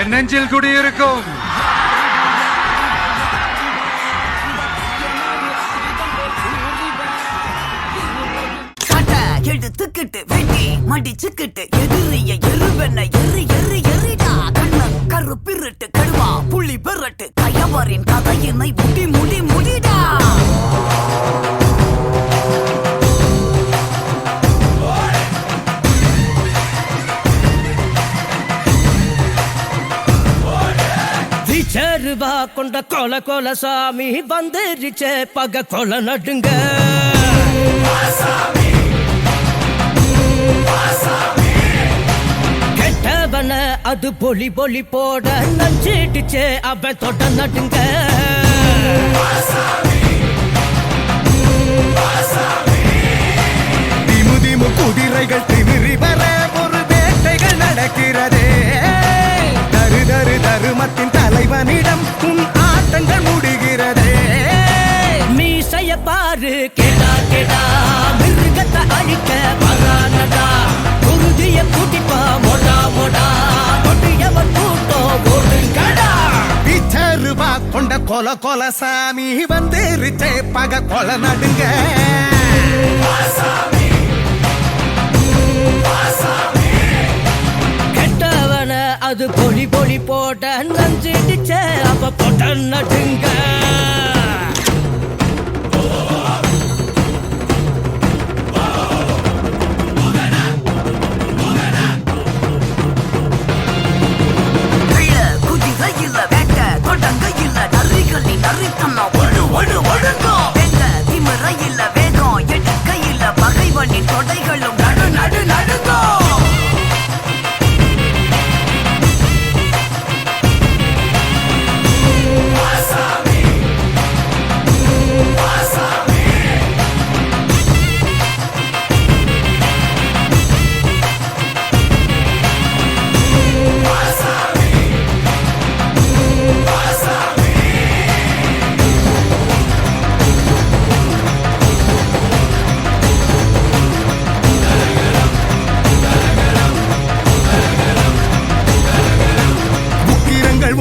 என் நெஞ்சில் குடியிருக்கும். கட்ட எடுத்துக்கிட்டு வெட்டி மடிச்சுக்கிட்டு எதிரிய எருவென எரி எரி எரிடா. கண்ண பிறட்டு கடுவா புள்ளி பெறட்டு கயவரின் கதையினை முடி முடி விச்சருவா கொண்ட கொல கொல சாமி வந்துருச்சே பக கொல நடுங்க. கெட்டவன அது பொலி பொலி போட நஞ்சிடுச்சே அவன் தொட நடுங்க. குதிரைகள் அவனிடம் உன் ஆட்டங்கள் முடிகிறதே. நீ செய்ய பாரு கேட்டா கேட்டா. மிருகத்தை அழிக்க வரானடா குருதிய கூட்டிப்பா மொடா மொடா. கொட்டியவன் கூட்டம் ஓடுங்கடா பிச்சருவா கொண்ட கொல கொல சாமி வந்துருச்சே பக கொல நடுங்க. சாமி அது பொலி பொலி போட்ட நஞ்சிடுச்ச அப்ப போட்ட நட்டுங்க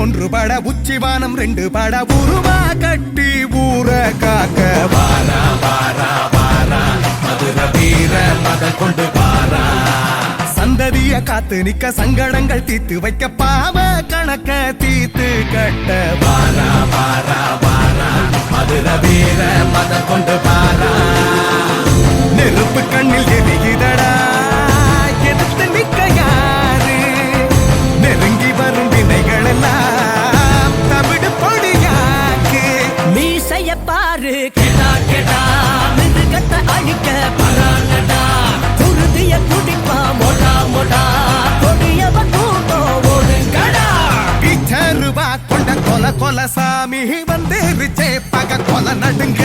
ஒன்று பட உச்சிவானம் ரெண்டு பட உருவா கட்டி ஊற காக்க. வாரா வாரா வாரா மதுர வீர மத கொண்டு வாரா. சந்ததிய காத்து நிக்க சங்கடங்கள் தீத்து வைக்க பாவ கணக்க தீத்து கட்ட. வாரா வாரா வாரா மதுர வீர மத கொண்டு வாரா. மீசைய பாரு. கேட்டா கேடா. மிருகத்தை அழிக்க பராங்கடா குருதிய குடிப்பா மொடா மொடா. கொடியவன் கூட்டம் ஓடுங்கடா பிச்சருவா கொண்ட கொல கொல சாமி வந்துருச்சே பக கொல நடுங்க.